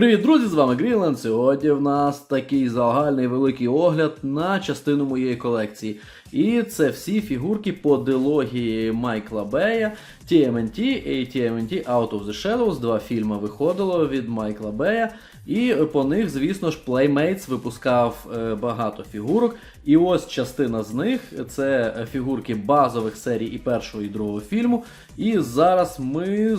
Привіт, друзі! З вами Грінленд. Сьогодні в нас такий загальний великий огляд на частину моєї колекції. І це всі фігурки по дилогії Майкла Бея, TMNT і TMNT Out of the Shadows. Два фільми виходило від Майкла Бея. І по них, звісно ж, Playmates випускав е, багато фігурок. І ось частина з них це фігурки базових серій і першого і другого фільму. І зараз ми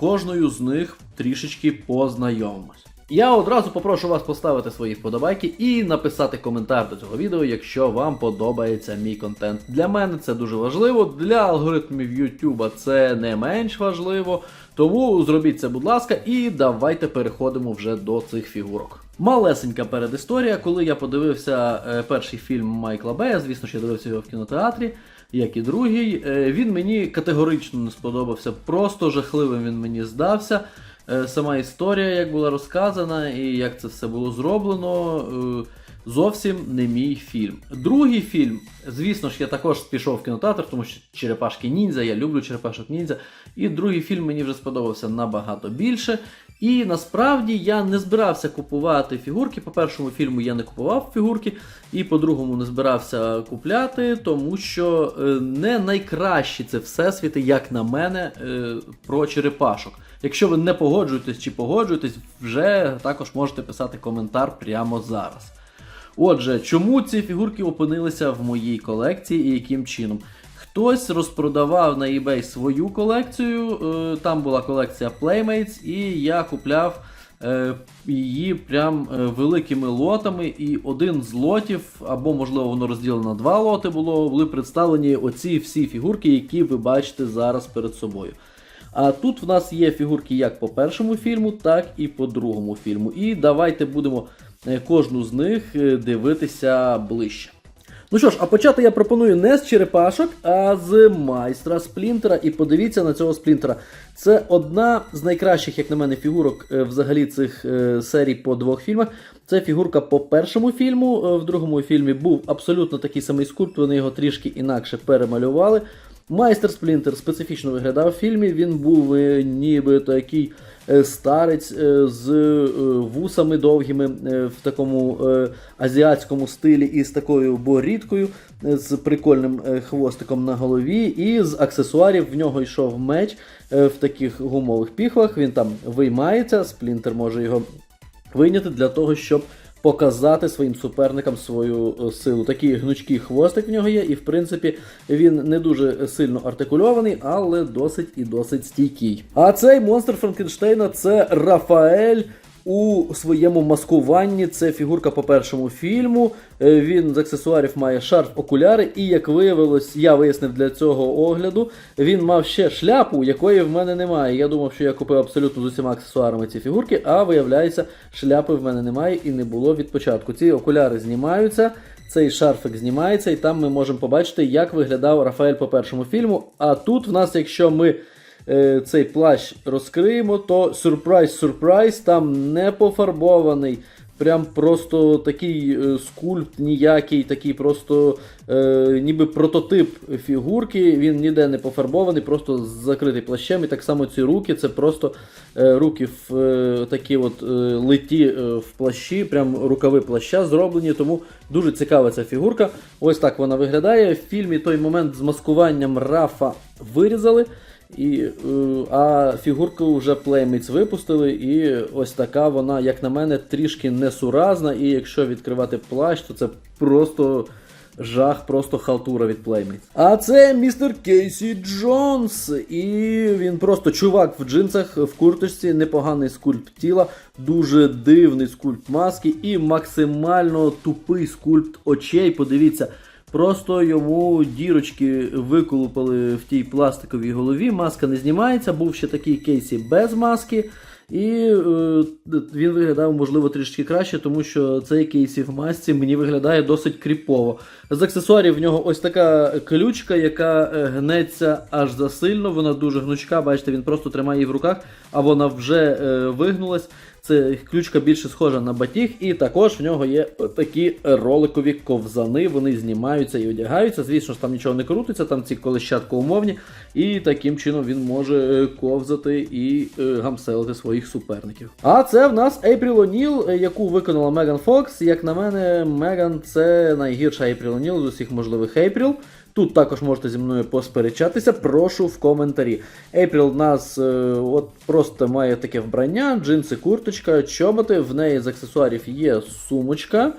кожною з них трішечки познайомимось. Я одразу попрошу вас поставити свої вподобайки і написати коментар до цього відео, якщо вам подобається мій контент. Для мене це дуже важливо, для алгоритмів YouTube це не менш важливо. Тому зробіть це, будь ласка, і давайте переходимо вже до цих фігурок. Малесенька передісторія, коли я подивився е, перший фільм Майкла Бея, звісно, що я дивився його в кінотеатрі, як і другий. Е, він мені категорично не сподобався, просто жахливим він мені здався. Е, Сама історія, як була розказана, і як це все було зроблено, е, зовсім не мій фільм. Другий фільм, звісно ж, я також пішов в кінотеатр, тому що Черепашки ніндзя, я люблю черепашок ніндзя. І другий фільм мені вже сподобався набагато більше. І насправді я не збирався купувати фігурки. По першому фільму я не купував фігурки, і по другому не збирався купляти, тому що е, не найкращі це всесвіти, як на мене, е, про черепашок. Якщо ви не погоджуєтесь чи погоджуєтесь, вже також можете писати коментар прямо зараз. Отже, чому ці фігурки опинилися в моїй колекції і яким чином? Хтось розпродавав на eBay свою колекцію, е, там була колекція Playmates, і я купляв е, її прям е, великими лотами. І один з лотів, або, можливо, воно розділено на два лоти було, були представлені оці всі фігурки, які ви бачите зараз перед собою. А тут в нас є фігурки як по першому фільму, так і по другому фільму. І давайте будемо кожну з них е, дивитися ближче. Ну що ж, а почати я пропоную не з черепашок, а з майстра сплінтера. І подивіться на цього сплінтера. Це одна з найкращих, як на мене, фігурок е, взагалі цих е, серій по двох фільмах. Це фігурка по першому фільму. Е, В другому фільмі був абсолютно такий самий скульпт, вони його трішки інакше перемалювали. Майстер Сплінтер специфічно виглядав в фільмі. Він був е, ніби такий е, старець е, з вусами довгими в такому азіатському стилі і з такою борідкою, з прикольним хвостиком на голові, і з аксесуарів в нього йшов меч в таких гумових піхвах. Він там виймається, сплінтер може його вийняти для того, щоб показати своїм суперникам свою е, силу. Такий гнучкий хвостик в нього є, і в принципі він не дуже сильно артикульований, але досить і досить стійкий. А цей монстр Франкенштейна це Рафаель. У своєму маскуванні це фігурка по першому фільму. Е, Він з аксесуарів має шарф окуляри, і як виявилось, я вияснив для цього огляду, він мав ще шляпу, якої в мене немає. Я думав, що я купив абсолютно з усіма аксесуарами ці фігурки, а виявляється, шляпи в мене немає і не було від початку. Ці окуляри знімаються. Цей шарфик знімається, і там ми можемо побачити, як виглядав Рафаель по першому фільму. А тут в нас, якщо ми е, цей плащ розкриємо, то сюрприз-сюрприз, там не пофарбований. Прям просто такий е, скульпт ніякий, такий просто е, ніби прототип фігурки. Він ніде не пофарбований, просто закритий плащем. І так само ці руки, це просто е, руки в е, такі от е, литі е, в плащі, прям рукави плаща зроблені. Тому дуже цікава ця фігурка. Ось так вона виглядає. В фільмі той момент з маскуванням Рафа вирізали. І, е, а фігурку вже Playmates випустили, і ось така вона, як на мене, трішки несуразна. І якщо відкривати плащ, то це просто жах, просто халтура від Playmates. А це містер Кейсі Джонс. І він просто чувак в джинсах, в курточці, непоганий скульпт тіла, дуже дивний скульпт маски і максимально тупий скульпт очей. Подивіться. Просто йому дірочки виколупали в тій пластиковій голові, маска не знімається, був ще такий кейсі без маски. І е, він виглядав, можливо, трішки краще, тому що цей кейсі в масці мені виглядає досить кріпово. З аксесуарів в нього ось така ключка, яка е, гнеться аж засильно. Вона дуже гнучка. Бачите, він просто тримає її в руках, а вона вже е, вигнулась. Це ключка більше схожа на батіг, і також в нього є такі роликові ковзани. Вони знімаються і одягаються. Звісно ж, там нічого не крутиться, там ці колищатка умовні, і таким чином він може е, ковзати і е, гамселити своїх суперників. А це в нас Ейпріл О'Ніл, яку виконала Меган Фокс. Як на мене, Меган це найгірша Ейпріл О'Ніл з усіх можливих Ейпріл. Тут також можете зі мною посперечатися, прошу в коментарі. Ейпріл в нас е, от просто має таке вбрання, джинси, курточка, чоботи. В неї з аксесуарів є сумочка.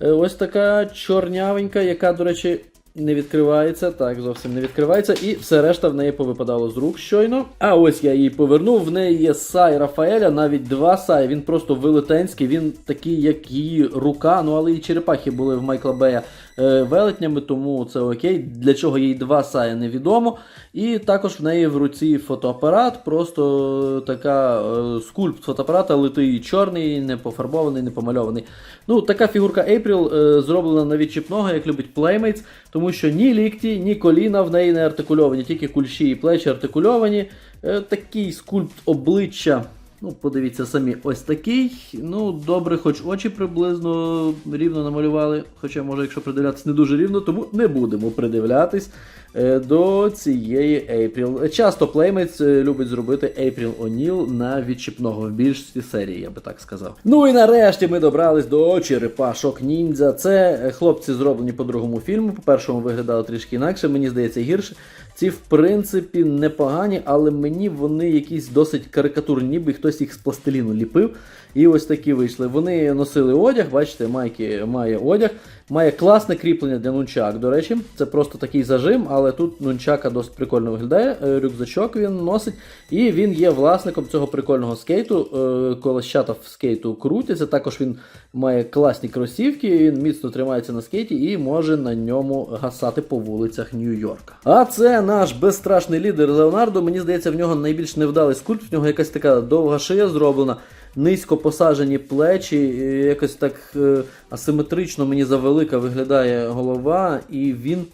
Е, ось така чорнявенька, яка, до речі, не відкривається. Так, зовсім не відкривається. І все решта в неї повипадало з рук щойно. А ось я її повернув. В неї є сай Рафаеля, навіть два сай. Він просто велетенський, він такий, як її рука. Ну але і черепахи були в Майкла Бея велетнями, тому це окей. Для чого їй два сая, невідомо. І також в неї в руці фотоапарат, просто така е, скульпт фотоапарата, литий чорний, не пофарбований, не помальований. Ну, така фігурка April е, зроблена на відчіпного, як любить Playmates, тому що ні лікті, ні коліна в неї не артикульовані, тільки кульші і плечі артикульовані. Е, такий скульпт обличчя. Ну, подивіться самі, ось такий. Ну, добре, хоч очі приблизно рівно намалювали. Хоча, може, якщо придивлятись не дуже рівно, тому не будемо придивлятись е, до цієї April. Часто Playmates е, любить зробити April O'Neil на відчіпного в більшості серії, я би так сказав. Ну і нарешті ми добрались до черепашок ніндзя. Це е, хлопці зроблені по другому фільму. По першому виглядали трішки інакше, мені здається, гірше. Ці, в принципі, непогані, але мені вони якісь досить карикатурні, ніби хтось їх з пластиліну ліпив. І ось такі вийшли. Вони носили одяг, бачите, майки має одяг, має класне кріплення для нунчак. До речі, це просто такий зажим, але тут нунчака досить прикольно виглядає. Е, Рюкзачок він носить, і він є власником цього прикольного скейту. Е, Колещата в скейту крутяться. Також він має класні кросівки, він міцно тримається на скейті і може на ньому гасати по вулицях Нью-Йорка. А це наш безстрашний лідер Леонардо. Мені здається, в нього найбільш невдалий скульпт, в нього якась така довга шия зроблена. Низько посаджені плечі, якось так е, асиметрично мені завелика виглядає голова, і він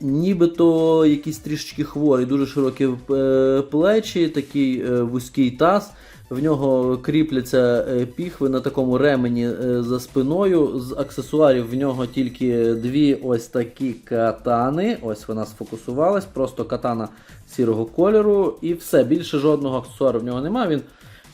нібито якийсь трішечки хворий, дуже широкі е, плечі, такий е, вузький таз. В нього кріпляться е, піхви на такому ремені за спиною. З аксесуарів в нього тільки дві ось такі катани. Ось вона сфокусувалась, просто катана сірого кольору, і все. Більше жодного аксесуару в нього немає. Він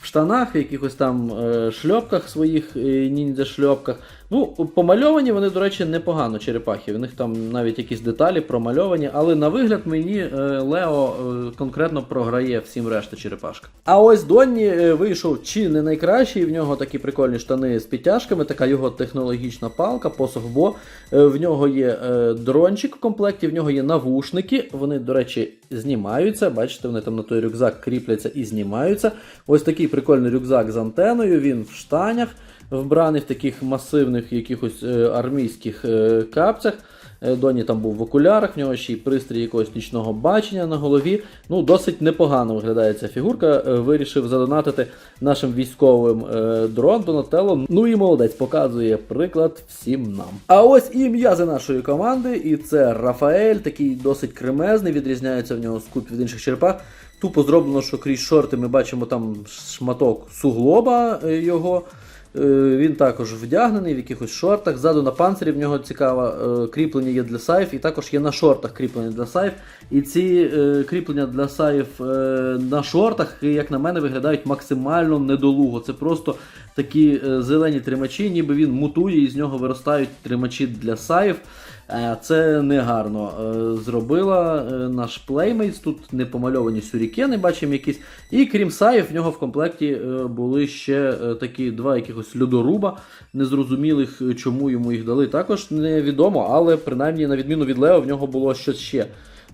в штанах, в якихось там шльопках своїх е, ніндзя шльопках. Ну, помальовані вони, до речі, непогано черепахи. В них там навіть якісь деталі промальовані, але на вигляд мені е, Лео е, конкретно програє всім решта черепашка. А ось Донні е, вийшов чи не найкращий. В нього такі прикольні штани з підтяжками, така його технологічна палка, посох бо. В нього є дрончик в комплекті, в нього є навушники. Вони, до речі, знімаються. Бачите, вони там на той рюкзак кріпляться і знімаються. Ось такий прикольний рюкзак з антеною. Він в штанях, вбраний в таких масивних якихось е, армійських е, капцях. Е, Доні там був в окулярах, в нього ще й пристрій якогось нічного бачення на голові. Ну, досить непогано виглядає ця фігурка. Вирішив задонатити нашим військовим дрон Донателло. Ну і молодець показує приклад всім нам. А ось і м'язи нашої команди, і це Рафаель, такий досить кремезний, відрізняється в нього скульпт від інших черепах. Тупо зроблено, що крізь шорти ми бачимо там шматок суглоба його. Е, Він також вдягнений в якихось шортах. Ззаду на панцирі в нього цікаве кріплення є для сайф, і також є на шортах кріплення для сайф. І ці е, кріплення для сайф е, на шортах, як на мене, виглядають максимально недолуго. Це просто такі зелені тримачі, ніби він мутує, і з нього виростають тримачі для сайф. Е, Це негарно е, зробила е, наш Playmates. Тут не помальовані сюрікени, бачимо якісь. І крім саїв, в нього в комплекті були ще такі два якихось льодоруба, незрозумілих, чому йому їх дали. Також невідомо, але принаймні, на відміну від Лео, в нього було щось ще.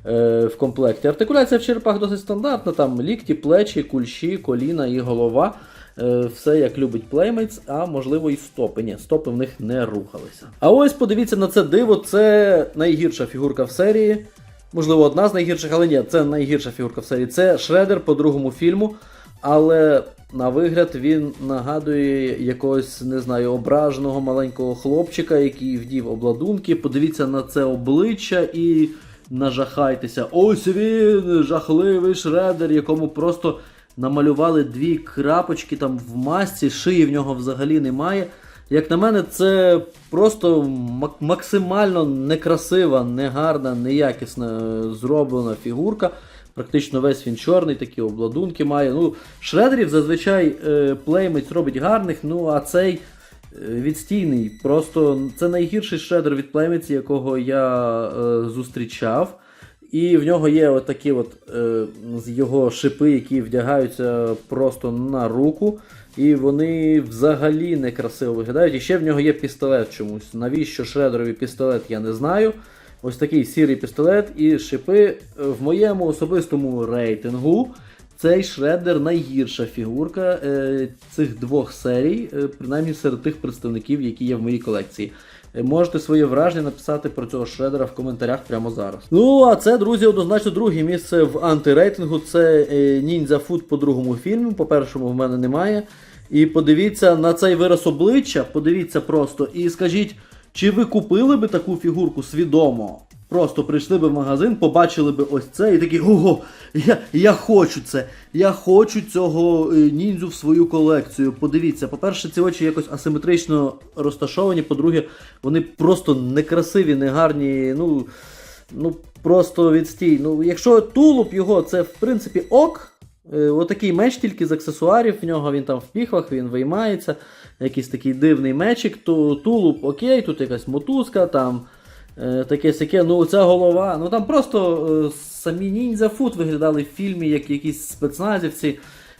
В комплекті. Артикуляція в черепах досить стандартна, там лікті, плечі, кульші, коліна і голова. Е, Все як любить Playmates, а можливо і стопи. Ні, стопи в них не рухалися. А ось подивіться на це диво, це найгірша фігурка в серії. Можливо, одна з найгірших, але ні, це найгірша фігурка в серії. Це Шредер по другому фільму. Але на вигляд він нагадує якогось, не знаю, ображеного маленького хлопчика, який вдів обладунки. Подивіться на це обличчя і нажахайтеся. Ось він, жахливий шредер, якому просто намалювали дві крапочки там в масці, шиї в нього взагалі немає. Як на мене, це просто мак- максимально некрасива, негарна, неякісна е, зроблена фігурка. Практично весь він чорний, такі обладунки має. Ну, шредерів зазвичай е, плеймець робить гарних, ну а цей е, відстійний. Просто це найгірший шредер від плеймеці, якого я зустрічав. І в нього є отакі от е, його шипи, які вдягаються просто на руку. І вони взагалі некрасиво виглядають. І ще в нього є пістолет чомусь. Навіщо шредерові пістолет, я не знаю. Ось такий сірий пістолет і шипи. В моєму особистому рейтингу цей шредер найгірша фігурка е, цих двох серій, е, принаймні серед тих представників, які є в моїй колекції. Е, Можете своє враження написати про цього шредера в коментарях прямо зараз. Ну а це, друзі, однозначно друге місце в антирейтингу. Це ніндзя фуд Food по другому фільму. По першому в мене немає. І подивіться на цей вираз обличчя, подивіться просто і скажіть, чи ви купили би таку фігурку свідомо? Просто прийшли би в магазин, побачили би ось це і такі ого, я, я хочу це. Я хочу цього е, ніндзю в свою колекцію. Подивіться, по-перше, ці очі якось асиметрично розташовані. По-друге, вони просто некрасиві, негарні. Ну, ну просто відстій. Ну, якщо тулуб його, це в принципі ок. Е, Отакий меч тільки з аксесуарів, в нього він там в піхвах, він виймається. Якийсь такий дивний мечик, то тулуб окей, тут якась мотузка, там таке сяке, ну ця голова. Ну там просто е, самі ніндзя фут виглядали в фільмі, як якісь спецназівці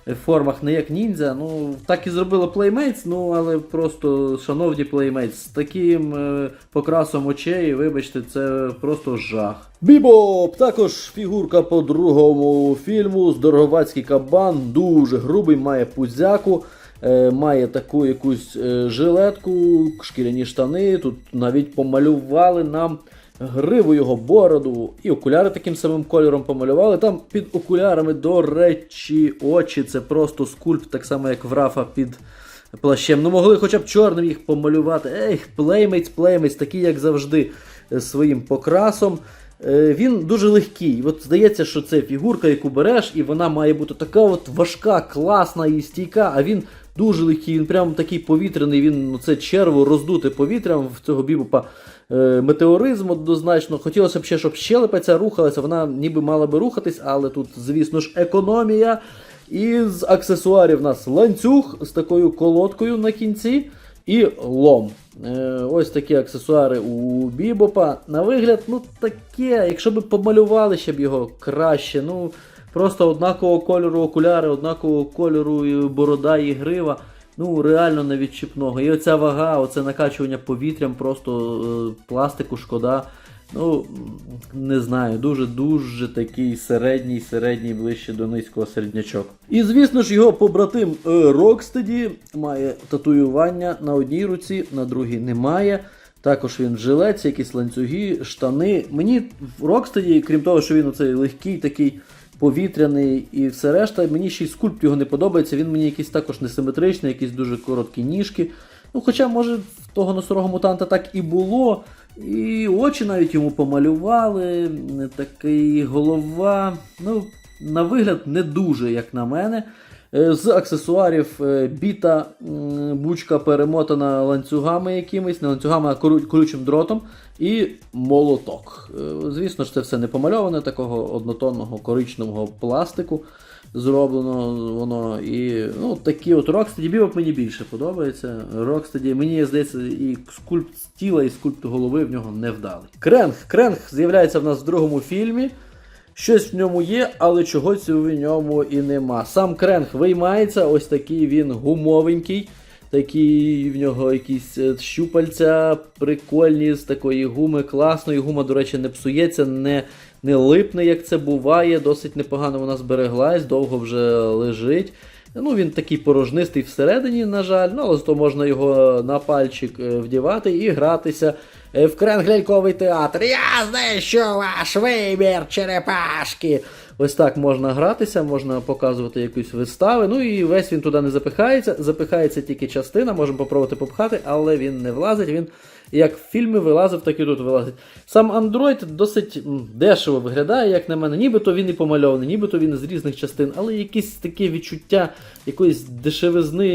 е, в формах, не як ніндзя. Ну, так і зробила Playmates, ну але просто, шановні Playmates, з таким е, покрасом очей, вибачте, це просто жах. Бібоп! Також фігурка по другому фільму. Здороговацький кабан, дуже грубий, має пузяку. Е, Має таку якусь е, жилетку, шкіряні штани. Тут навіть помалювали нам гриву його бороду і окуляри таким самим кольором помалювали. Там під окулярами, до речі, очі це просто скульпт, так само як в Рафа під плащем. Ну могли хоча б чорним їх помалювати. Ех, плеймець, плеймець, такий, як завжди, е, своїм покрасом. Е, Він дуже легкий. От здається, що це фігурка, яку береш, і вона має бути така от важка, класна і стійка, а він дуже легкий, він прям такий повітряний, він ну, це черво роздуте повітрям в цього бібопа. Е, Метеоризм однозначно. Хотілося б ще, щоб щелепа ця рухалася, вона ніби мала би рухатись, але тут, звісно ж, економія. І з аксесуарів в нас ланцюг з такою колодкою на кінці і лом. Е, ось такі аксесуари у Бібопа. На вигляд, ну таке, якщо б помалювали ще б його краще. ну Просто однакового кольору окуляри, однакового кольору і борода і грива. Ну, реально не відчіпного. І оця вага, оце накачування повітрям, просто е, пластику шкода. Ну, не знаю, дуже-дуже такий середній, середній, ближче до низького середнячок. І звісно ж, його побратим е, Рокстеді має татуювання на одній руці, на другій немає. Також він жилець, якісь ланцюги, штани. Мені в Рокстеді, крім того, що він оцей легкий, такий повітряний і все решта, мені ще й скульпт його не подобається. Він мені якийсь також несиметричний, якісь дуже короткі ніжки. Ну, хоча, може, в того носорого мутанта так і було. І очі навіть йому помалювали, такий голова. Ну, на вигляд, не дуже, як на мене. Е, З аксесуарів е, біта бучка перемотана ланцюгами якимись, не ланцюгами, а колючим дротом, і молоток. Е, Звісно ж, це все не помальоване, такого однотонного коричневого пластику зроблено воно. І ну, такі от Rocksteady Bebop мені більше подобається. Rocksteady, мені здається, і скульпт тіла, і скульпт голови в нього не вдалий. Кренг. Кренг з'являється в нас в другому фільмі. Щось в ньому є, але чогось в ньому і нема. Сам кренг виймається, ось такий він гумовенький. Такі в нього якісь е, щупальця прикольні з такої гуми, класної. Гума, до речі, не псується, не, не липне, як це буває. Досить непогано вона збереглась, довго вже лежить. Ну, він такий порожнистий всередині, на жаль, ну, але зато можна його на пальчик е, вдівати і гратися е, в кренгляльковий театр. Я знайшов ваш вибір, черепашки. Ось так можна гратися, можна показувати якусь вистави. Ну і весь він туди не запихається. Запихається тільки частина, можемо попробувати попхати, але він не влазить. Він Як в фільмі вилазив, так і тут вилазить. Сам Android досить дешево виглядає, як на мене. Нібито він і помальований, нібито він із різних частин, але якесь таке відчуття якоїсь дешевизни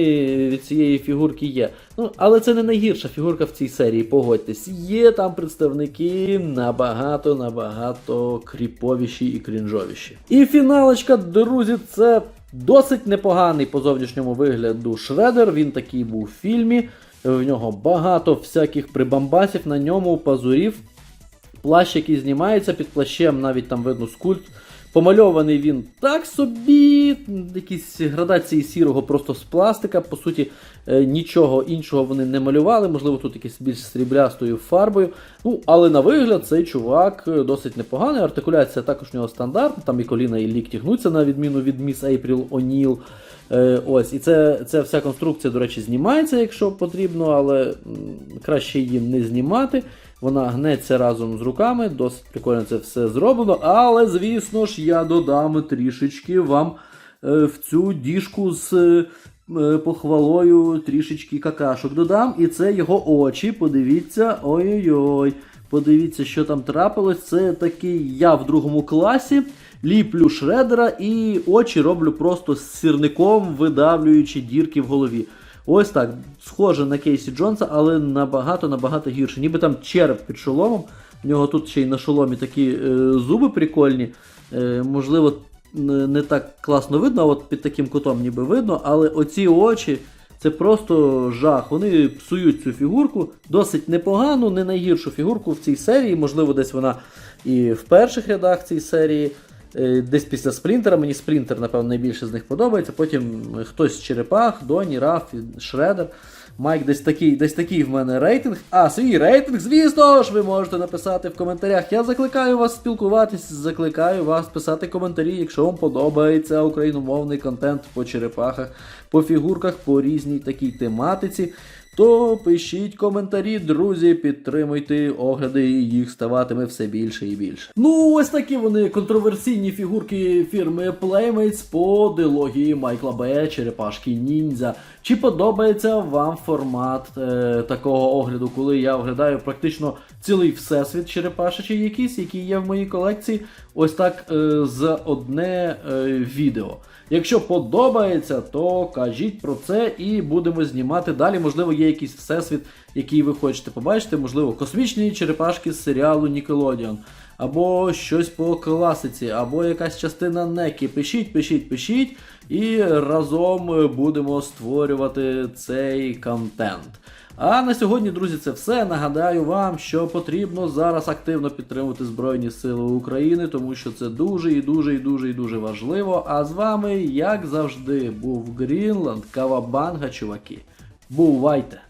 від цієї фігурки є. Ну, але це не найгірша фігурка в цій серії, погодьтесь. Є там представники набагато, набагато кріповіші і крінжовіші. І фіналочка, друзі, це досить непоганий по зовнішньому вигляду шредер. Він такий був в фільмі. В нього багато всяких прибамбасів, на ньому пазурів. Плащ, який знімається під плащем, навіть там видно скульпт. Помальований він так собі, якісь градації сірого просто з пластика. По суті, е, нічого іншого вони не малювали, можливо, тут якийсь більш сріблястою фарбою. Ну, але на вигляд цей чувак е, досить непоганий. Артикуляція також у нього стандартна, там і коліна, і лікті гнуться, на відміну від Міс Ейпріл О'Ніл. Е, ось, і це, це вся конструкція, до речі, знімається, якщо потрібно, але краще її не знімати. Вона гнеться разом з руками, досить прикольно це все зроблено. Але, звісно ж, я додам трішечки вам е, в цю діжку з е, похвалою трішечки какашок додам. І це його очі. Подивіться, ой-ой-ой. Подивіться, що там трапилось. Це такий я в другому класі. Ліплю шредера і очі роблю просто з сірником, видавлюючи дірки в голові. Ось так, схоже на Кейсі Джонса, але набагато-набагато гірше. Ніби там череп під шоломом. У нього тут ще й на шоломі такі е, зуби прикольні. Е, можливо, не не так класно видно, а от під таким кутом ніби видно, але оці очі це просто жах. Вони псують цю фігурку досить непогану, не найгіршу фігурку в цій серії. Можливо, десь вона і в перших рядах цієї серії. Е, Десь після Сплінтера, мені Сплінтер, напевно, найбільше з них подобається. Потім хтось з Черепах, Доні, Раф, Шредер. Майк, десь такий, десь такий в мене рейтинг. А свій рейтинг, звісно ж, ви можете написати в коментарях. Я закликаю вас спілкуватись, закликаю вас писати коментарі, якщо вам подобається україномовний контент по черепахах, по фігурках, по різній такій тематиці. То пишіть коментарі, друзі, підтримуйте огляди, і їх ставатиме все більше і більше. Ну, ось такі вони контроверсійні фігурки фірми Playmates по дилогії Майкла Б. Черепашки Ніндзя. Чи подобається вам формат е, такого огляду, коли я оглядаю практично цілий всесвіт черепашечий якийсь, який є в моїй колекції, ось так е, з одне е, відео. Якщо подобається, то кажіть про це і будемо знімати далі. Можливо, є якийсь всесвіт, який ви хочете побачити, можливо, космічні черепашки з серіалу Nickelodeon. Або щось по класиці, або якась частина некі. Пишіть, пишіть, пишіть, і разом будемо створювати цей контент. А на сьогодні, друзі, це все. Нагадаю вам, що потрібно зараз активно підтримувати Збройні Сили України, тому що це дуже і дуже і дуже і дуже важливо. А з вами, як завжди, був Грінланд, Кавабанга, чуваки. Бувайте!